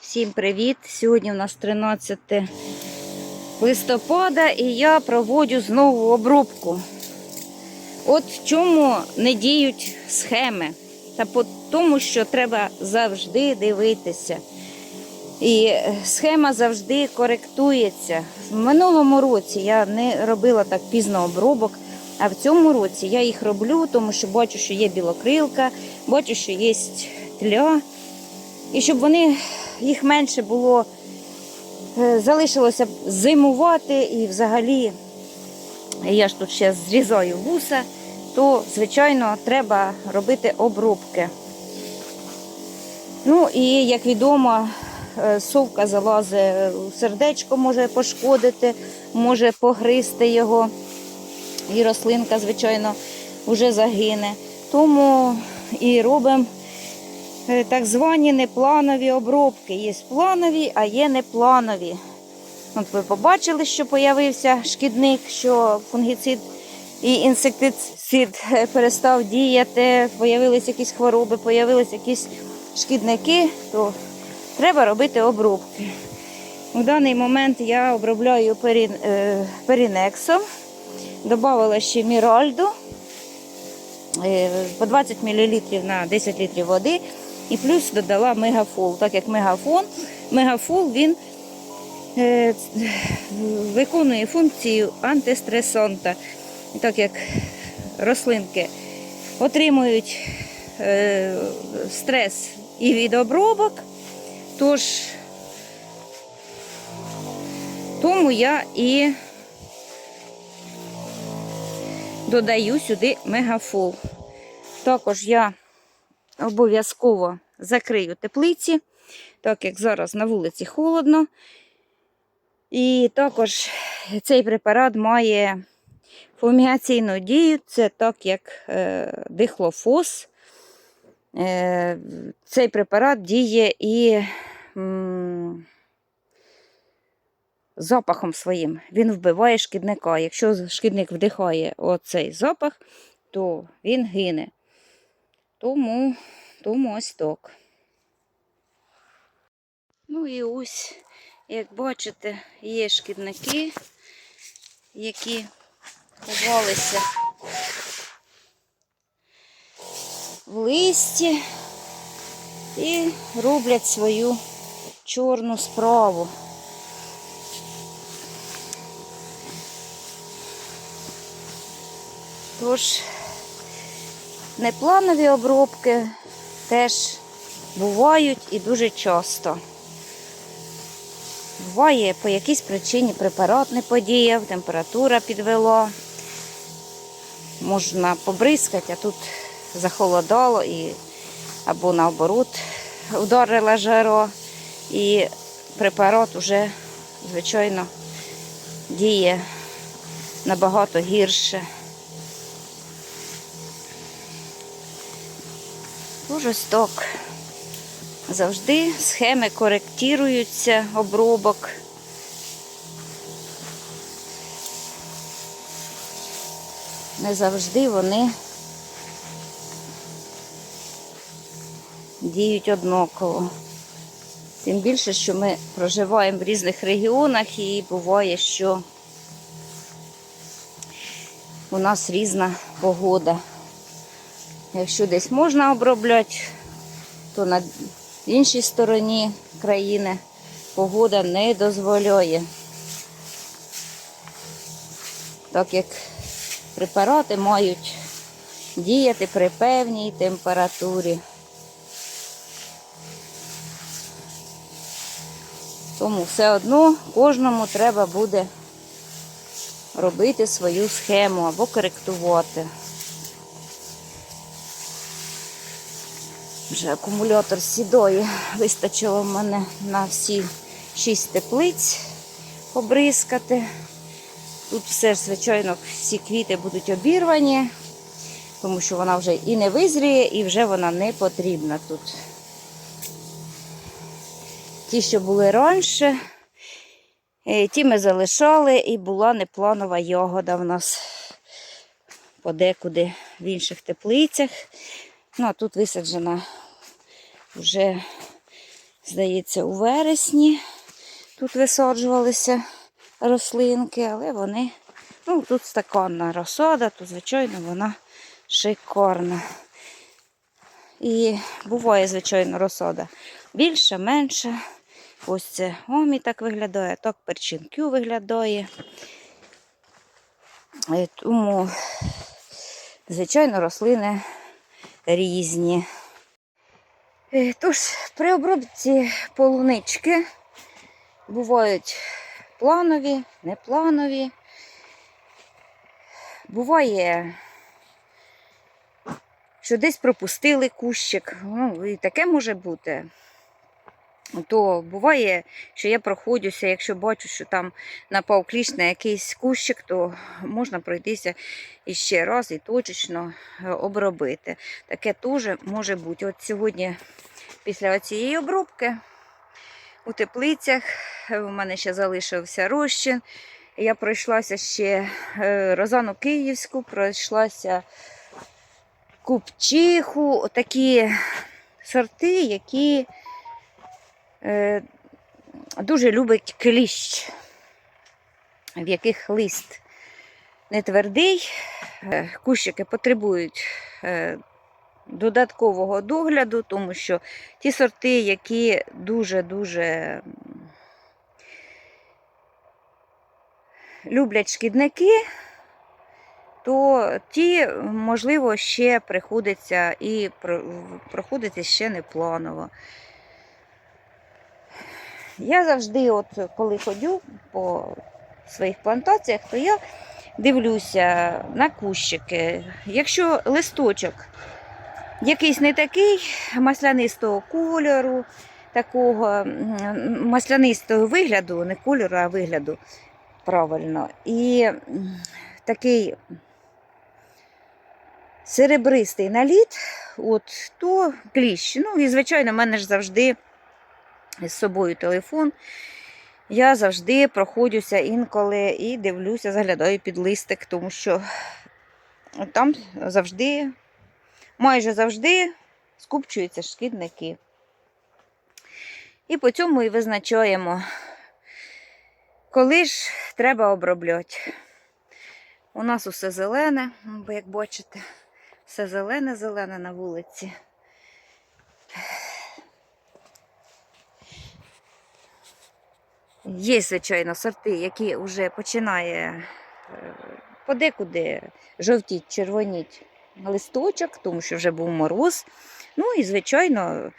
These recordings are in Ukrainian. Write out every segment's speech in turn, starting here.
Всім привіт! Сьогодні у нас 13 листопада і я проводжу знову обробку. От в чому не діють схеми. Та по тому, що треба завжди дивитися. І схема завжди коректується. В минулому році я не робила так пізно обробок, а в цьому році я їх роблю, тому що бачу, що є білокрилка, бачу, що є тля. І щоб вони їх менше було, е, залишилося зимувати і взагалі я ж тут ще зрізаю вуса, то, звичайно, треба робити обробки. Ну і як відомо, е, совка залазить у сердечко, може пошкодити, може погризти його. І рослинка, звичайно, вже загине. Тому і робимо е, так звані непланові обробки. Є планові, а є непланові. От ви побачили, що з'явився шкідник, що фунгіцид і інсектицид е, перестав діяти, з'явилися якісь хвороби, з'явилися якісь шкідники, то треба робити обробки. У даний момент я обробляю е, перінексом, додавала ще міральду е, по 20 мл на 10 літрів води. І плюс додала мегафол. Так як мегафон, мегафол він е, виконує функцію антистресанта. Так як рослинки отримують е, стрес і від обробок, тож тому я і додаю сюди мегафол. Також я обов'язково закрию теплиці, так як зараз на вулиці холодно. І також цей препарат має фумігаційну дію, це так як е, дихлофос. Е, цей препарат діє і м, запахом своїм. Він вбиває шкідника. Якщо шкідник вдихає оцей запах, то він гине. Тому, тому ось так. Ну і ось, як бачите, є шкідники, які ховалися в листі і роблять свою чорну справу. Тож, непланові обробки теж бувають і дуже часто. Буває, по якійсь причині препарат не подіяв, температура підвела. Можна побризкати, а тут захолодало і або наоборот ударила жаро, і препарат вже, звичайно, діє набагато гірше. Дуже сток. Завжди схеми коректуються обробок. Не завжди вони діють однаково. Тим більше, що ми проживаємо в різних регіонах і буває, що у нас різна погода. Якщо десь можна обробляти, то на іншій стороні країни погода не дозволяє. Так як препарати мають діяти при певній температурі. Тому все одно кожному треба буде робити свою схему або коректувати. Вже акумулятор сідої вистачило в мене на всі шість теплиць побризкати. Тут все ж, звичайно, всі квіти будуть обірвані, тому що вона вже і не визріє, і вже вона не потрібна тут. Ті, що були раніше, е, ті ми залишали, і була непланова ягода в нас подекуди в інших теплицях. Ну, а тут висаджена вже здається, у вересні тут висаджувалися рослинки, але вони, ну, тут стаканна розсада, то, звичайно, вона шикарна. І буває, звичайно, розсада більше, менше. Ось це омі так виглядає, так перчинкю виглядає. Е, Тому, звичайно, рослини різні. Е, Тож, при обробці полунички бувають планові, непланові. Буває, що десь пропустили кущик. Ну, і таке може бути. То буває, що я проходжуся, якщо бачу, що там напав кліщ на якийсь кущик, то можна пройтися іще раз і точечно е, обробити. Таке теж може бути. От сьогодні, після цієї обробки, у теплицях е, у мене ще залишився розчин. Я пройшлася ще е, Розану Київську, пройшлася Купчиху, такі сорти, які дуже любить кліщ, в яких лист не твердий. Е, Кущики потребують е, додаткового догляду, тому що ті сорти, які дуже-дуже люблять шкідники, то ті, можливо, ще приходиться і про- проходити ще не планово. Я завжди, от коли ходю по своїх плантаціях, то я дивлюся на кущики. Якщо листочок якийсь не такий маслянистого кольору, такого маслянистого вигляду, не кольору, а вигляду правильно. І такий серебристий наліт, от, то кліщ. Ну і, звичайно, в мене ж завжди з собою телефон. Я завжди проходжуся інколи і дивлюся, заглядаю під листик, тому що там завжди, майже завжди скупчуються шкідники. І по цьому і визначаємо, коли ж треба обробляти. У нас усе зелене, бо як бачите, все зелене-зелене на вулиці. Є, звичайно, сорти, які вже починає е, подекуди жовтіть, червоніть листочок, тому що вже був мороз. Ну і, звичайно,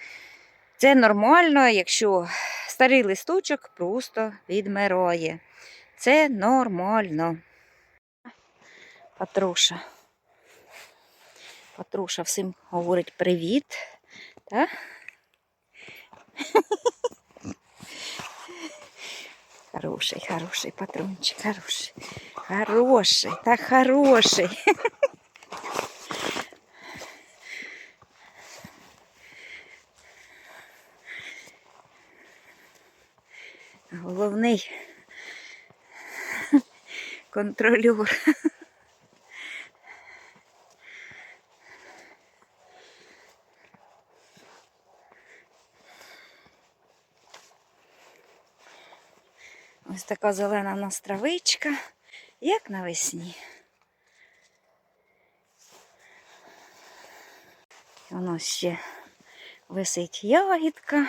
це нормально, якщо старий листочок просто відмирає. Це нормально. Патруша. Патруша всім говорить привіт. Так? Хороший, хороший патрунчик, хороший. Хороший, так хороший. Головний контролер. Така зелена в нас травичка, як навесні. Воно ще висить ягідка.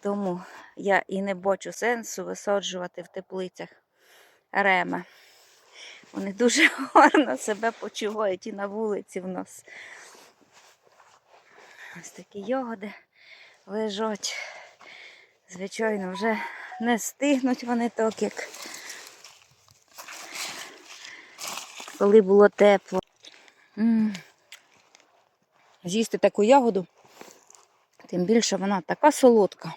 Тому я і не бачу сенсу висаджувати в теплицях реми. Вони дуже гарно себе почувають і на вулиці в нас. Ось такі ягоди лежать. Звичайно, вже не стигнуть вони так, як коли було тепло. М. З'їсти таку ягоду, тим більше вона така солодка,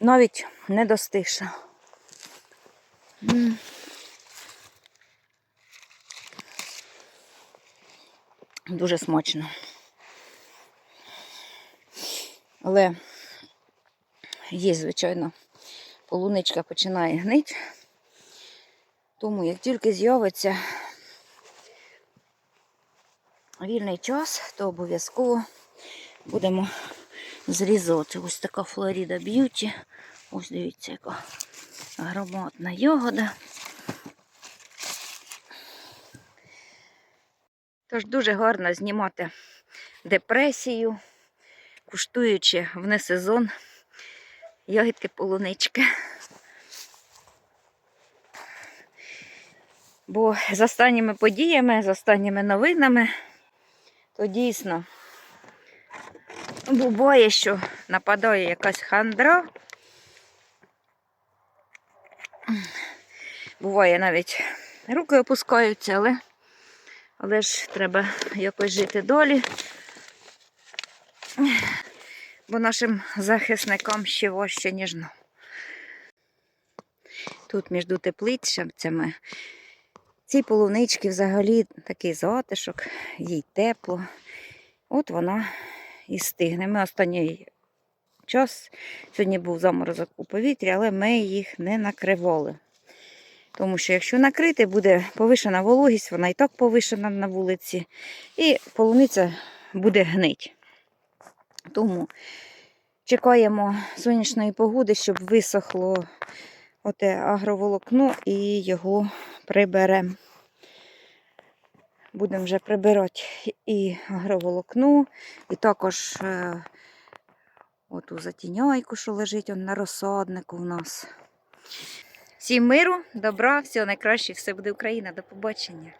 навіть не достигша. Дуже смачно. Але є, звичайно, полуничка починає гнити. Тому як тільки з'явиться вільний час, то обов'язково будемо зрізати. Ось така Флоріда Б'юті. Ось дивіться, яка ароматна ягода. Тож дуже гарно знімати депресію, куштуючи в несезон ягідки полунички. Бо з останніми подіями, з останніми новинами, то дійсно буває, що нападає якась хандра. Буває навіть руки опускаються, але, але ж треба якось жити долі. Бо нашим захисникам ще важче, ніж нам. Тут між теплицями ці полунички взагалі такий затишок, їй тепло. От вона і стигне. Ми останній час, сьогодні був заморозок у повітрі, але ми їх не накривали. Тому що якщо накрити, буде повишена вологість, вона і так повишена на вулиці, і полуниця буде гнить. Тому чекаємо сонячної погоди, щоб висохло оте агроволокно і його приберемо. Будемо вже прибирати і агроволокно, і також е, оту затіняйку, що лежить он на розсаднику у нас. Всім миру, добра, всього найкраще, все буде Україна. До побачення.